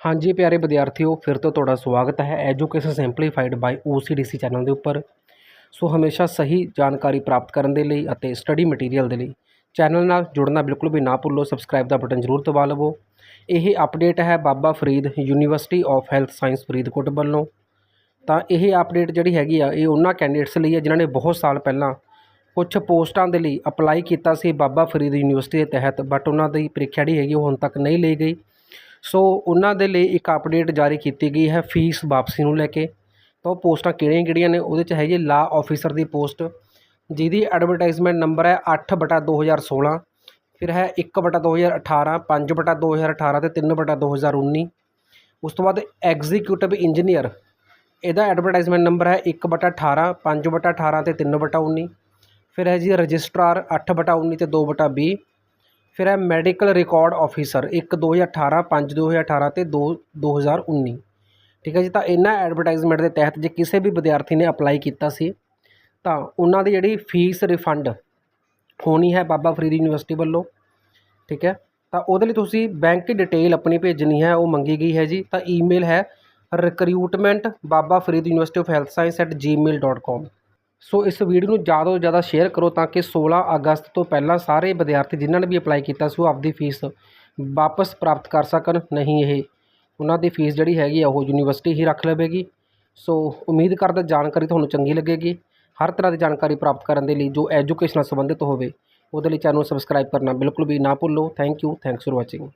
ਹਾਂਜੀ ਪਿਆਰੇ ਵਿਦਿਆਰਥੀਓ, ਫਿਰ ਤੋਂ ਤੁਹਾਡਾ ਸਵਾਗਤ ਹੈ education simplified by OCDC channel ਦੇ ਉੱਪਰ। ਸੋ ਹਮੇਸ਼ਾ ਸਹੀ ਜਾਣਕਾਰੀ ਪ੍ਰਾਪਤ ਕਰਨ ਦੇ ਲਈ ਅਤੇ ਸਟੱਡੀ ਮਟੀਰੀਅਲ ਦੇ ਲਈ ਚੈਨਲ ਨਾਲ ਜੁੜਨਾ ਬਿਲਕੁਲ ਵੀ ਨਾ ਭੁੱਲੋ, ਸਬਸਕ੍ਰਾਈਬ ਦਾ ਬਟਨ ਜ਼ਰੂਰ ਦਬਾ ਲਵੋ। ਇਹ ਅਪਡੇਟ ਹੈ Baba Farid University of Health Science Faridkot ਵੱਲੋਂ। ਤਾਂ ਇਹ ਅਪਡੇਟ ਜਿਹੜੀ ਹੈਗੀ ਆ, ਇਹ ਉਹਨਾਂ ਕੈਂਡੀਡੇਟਸ ਲਈ ਹੈ ਜਿਨ੍ਹਾਂ ਨੇ ਬਹੁਤ ਸਾਲ ਪਹਿਲਾਂ ਕੁਝ ਪੋਸਟਾਂ ਦੇ ਲਈ ਅਪਲਾਈ ਕੀਤਾ ਸੀ ਬਾਬਾ ਫਰੀਦ ਯੂਨੀਵਰਸਿਟੀ ਦੇ ਤਹਿਤ, ਬਟ ਉਹਨਾਂ ਦੀ ਪ੍ਰੀਖਿਆ ਜਿਹੜੀ ਹੈਗੀ ਉਹ ਹੁਣ ਤੱਕ ਨਹੀਂ ਲਈ ਗਈ। ਸੋ ਉਹਨਾਂ ਦੇ ਲਈ ਇੱਕ ਅਪਡੇਟ ਜਾਰੀ ਕੀਤੀ ਗਈ ਹੈ ਫੀਸ ਵਾਪਸੀ ਨੂੰ ਲੈ ਕੇ। ਤਾਂ ਉਹ ਪੋਸਟਾਂ ਕਿਹੜੀਆਂ ਕਿਹੜੀਆਂ ਨੇ? ਉਹਦੇ 'ਚ ਹੈਗੀ ਲਾ ਆਫੀਸਰ ਦੀ ਪੋਸਟ, ਜਿਹਦੀ ਐਡਵਰਟਾਈਜ਼ਮੈਂਟ ਨੰਬਰ ਹੈ 8 ਬਟਾ 2016 ਫਿਰ ਹੈ 1 ਬਟਾ 2018 5 ਬਟਾ 2018 ਤੇ 3 ਬਟਾ 2019 ਉਸ ਤੋਂ ਬਾਅਦ ਐਗਜ਼ੀਕਿਊਟਿਵ ਇੰਜੀਨੀਅਰ ਇਹਦਾ ਐਡਵਰਟਾਈਜ਼ਮੈਂਟ ਨੰਬਰ ਹੈ 1 ਬਟਾ 18 5 ਬਟਾ 18 ਤੇ 3 ਬਟਾ 19 ਫਿਰ ਹੈ ਜੀ ਰਜਿਸਟਰਾਰ 8 ਬਟਾ 19 ਤੇ 2 ਬਟਾ 20 ਫਿਰ ਹੈ ਮੈਡੀਕਲ ਰਿਕਾਰਡ ਆਫੀਸਰ 1 2018 5 2018 ਤੇ 2 2019 ਠੀਕ ਹੈ ਜੀ, ਤਾਂ ਇਹਨਾਂ ਐਡਵਰਟਾਈਜ਼ਮੈਂਟ ਦੇ ਤਹਿਤ ਜੇ ਕਿਸੇ ਵੀ ਵਿਦਿਆਰਥੀ ਨੇ ਅਪਲਾਈ ਕੀਤਾ ਸੀ, ਤਾਂ ਉਹਨਾਂ ਦੀ ਜਿਹੜੀ ਫੀਸ ਰਿਫੰਡ ਹੋਣੀ ਹੈ ਬਾਬਾ ਫਰੀਦ ਯੂਨੀਵਰਸਿਟੀ ਵੱਲੋਂ। ਠੀਕ ਹੈ, ਤਾਂ ਉਹਦੇ ਲਈ ਤੁਸੀਂ ਬੈਂਕ ਡਿਟੇਲ ਆਪਣੀ ਭੇਜਣੀ ਹੈ, ਉਹ ਮੰਗੀ ਗਈ ਹੈ ਜੀ। ਤਾਂ ਈਮੇਲ ਹੈ ਰਿਕਰੂਟਮੈਂਟ ਬਾਬਾ ਸੋ ਇਸ ਵੀਡੀਓ ਨੂੰ ਜ਼ਿਆਦਾ ਤੋਂ ਜ਼ਿਆਦਾ ਸ਼ੇਅਰ ਕਰੋ ਤਾਂ ਕਿ 16 ਅਗਸਤ ਤੋਂ ਪਹਿਲਾਂ ਸਾਰੇ ਵਿਦਿਆਰਥੀ ਜਿਨ੍ਹਾਂ ਨੇ ਵੀ ਅਪਲਾਈ ਕੀਤਾ ਸੀ, ਉਹ ਆਪਦੀ ਫੀਸ ਵਾਪਸ ਪ੍ਰਾਪਤ ਕਰ ਸਕਣ, ਨਹੀਂ ਇਹ। ਉਹਨਾਂ ਦੀ ਫੀਸ ਜਿਹੜੀ ਹੈਗੀ ਆ, ਉਹ ਯੂਨੀਵਰਸਿਟੀ ਹੀ ਰੱਖ ਲਵੇਗੀ। ਸੋ ਉਮੀਦ ਕਰਦਾ ਜਾਣਕਾਰੀ ਤੁਹਾਨੂੰ ਚੰਗੀ ਲੱਗੇਗੀ। ਹਰ ਤਰ੍ਹਾਂ ਦੀ ਜਾਣਕਾਰੀ ਪ੍ਰਾਪਤ ਕਰਨ ਦੇ ਲਈ ਜੋ ਐਜੂਕੇਸ਼ਨ ਨਾਲ ਸੰਬੰਧਿਤ ਹੋਵੇ, ਉਹਦੇ ਲਈ ਚੈਨਲ ਨੂੰ ਸਬਸਕ੍ਰਾਈਬ ਕਰਨਾ ਬਿਲਕੁਲ ਵੀ ਨਾ ਭੁੱਲੋ। Thank you thanks for watching